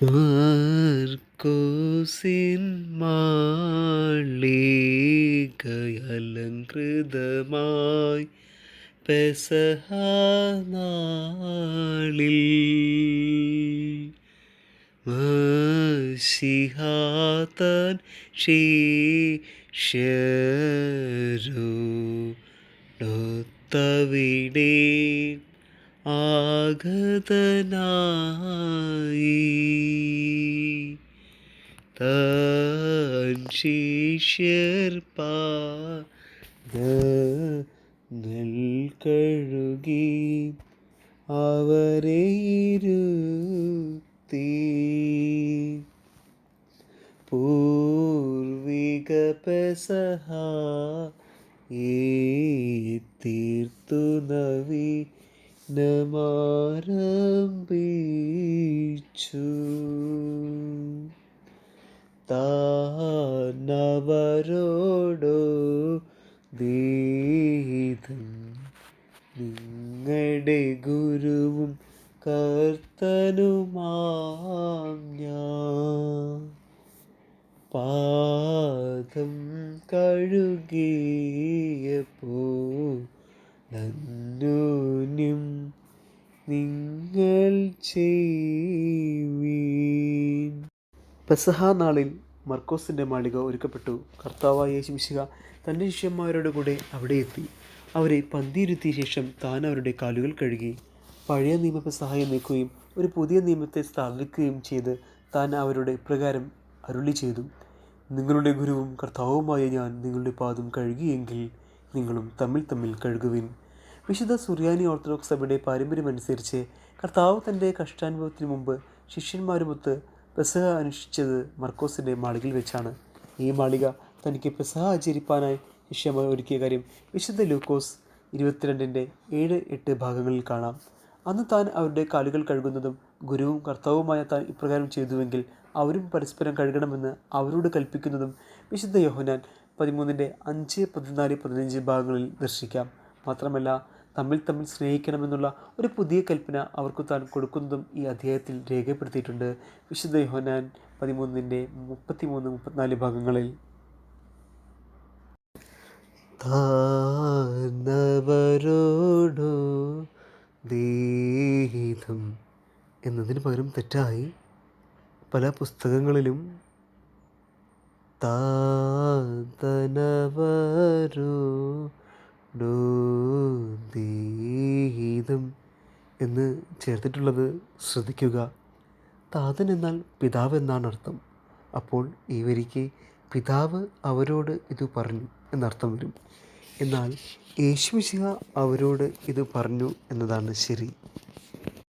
മാർക്കോസിൻ മാളികയലങ്കൃതമായി പെസഹ നാളിൽ മഷിഹാതൻ ശിഷ്യരോടൊത്തവിടെ ആഗതനായി താൻ ശിഷ്യർ പാദങ്ങൾ അവരെ ഇരുത്തി. പൂർവിക പെസഹ തീർത്തു നവീനമാരംഭിച്ചു. താനവരോടോ ദീതം നിങ്ങളുടെ ഗുരുവും കർത്തനുമാം പാദം കഴുകിയപ്പോ നന്നൂന്യം നിങ്ങൾ ചെയ്യുവീൻ പെസഹ നാളിൽ മർക്കോസിന്റെ മാളിക ഒരുക്കപ്പെട്ടു. കർത്താവായ ശിംശിക തന്റെ ശിഷ്യന്മാരുടെ കൂടെ അവിടെ എത്തി. അവരെ പന്തിയിരുത്തിയ ശേഷം താൻ അവരുടെ കാലുകൾ കഴുകി. പഴയ നിയമത്തെ സഹായം നീക്കുകയും ഒരു പുതിയ നിയമത്തെ സ്ഥാപിക്കുകയും ചെയ്ത് താൻ അവരുടെ ഇപ്രകാരം അരുളി ചെയ്തു. നിങ്ങളുടെ ഗുരുവും കർത്താവുമായ ഞാൻ നിങ്ങളുടെ പാദം കഴുകിയെങ്കിൽ നിങ്ങളും തമ്മിൽ തമ്മിൽ കഴുകുവിൻ. വിശുദ്ധ സുറിയാനി ഓർത്തഡോക്സ് സഭയുടെ പാരമ്പര്യമനുസരിച്ച് കർത്താവ് തന്റെ കഷ്ടാനുഭവത്തിന് മുമ്പ് ശിഷ്യന്മാരുമൊത്ത് പെസഹ അനുഷ്ഠിച്ചത് മർക്കോസിന്റെ മാളികയിൽ വെച്ചാണ്. ഈ മാളിക തനിക്ക് പെസഹ ആചരിപ്പാനായി ശിഷ്യന്മാർ ഒരുക്കിയ കാര്യം വിശുദ്ധ ലൂക്കോസ് ഇരുപത്തിരണ്ടിന്റെ ഏഴ് എട്ട് ഭാഗങ്ങളിൽ കാണാം. അന്ന് താൻ അവരുടെ കാലുകൾ കഴുകുന്നതും ഗുരുവും കർത്താവുമായ താൻ ഇപ്രകാരം ചെയ്തുവെങ്കിൽ അവരും പരസ്പരം കഴുകണമെന്ന് അവരോട് കൽപ്പിക്കുന്നതും വിശുദ്ധ യോഹനാൻ പതിമൂന്നിന്റെ അഞ്ച് പതിനാല് പതിനഞ്ച് ഭാഗങ്ങളിൽ ദർശിക്കാം. മാത്രമല്ല തമ്മിൽ തമ്മിൽ സ്നേഹിക്കണമെന്നുള്ള ഒരു പുതിയ കൽപ്പന അവർക്ക് താൻ കൊടുക്കുന്നതും ഈ അധ്യായത്തിൽ രേഖപ്പെടുത്തിയിട്ടുണ്ട്. വിശുദ്ധ യോഹനാൻ പതിമൂന്നിന്റെ മുപ്പത്തിമൂന്ന് മുപ്പത്തിനാല് ഭാഗങ്ങളിൽ. താനവരോടോ ദീഹിതം എന്നതിന് പകരം തെറ്റായി പല പുസ്തകങ്ങളിലും താതനവരോടോ ദീതം എന്ന് ചേർത്തിട്ടുള്ളത് ശ്രദ്ധിക്കുക. താതൻ എന്നാൽ പിതാവ് എന്നാണ് അർത്ഥം. അപ്പോൾ ഇവരിക്ക് വരിക്ക് പിതാവ് അവരോട് ഇത് പറഞ്ഞു എന്നർത്ഥം വരും. എന്നാൽ യേശുമിശിഹ അവരോട് ഇത് പറഞ്ഞു എന്നതാണ് ശരി.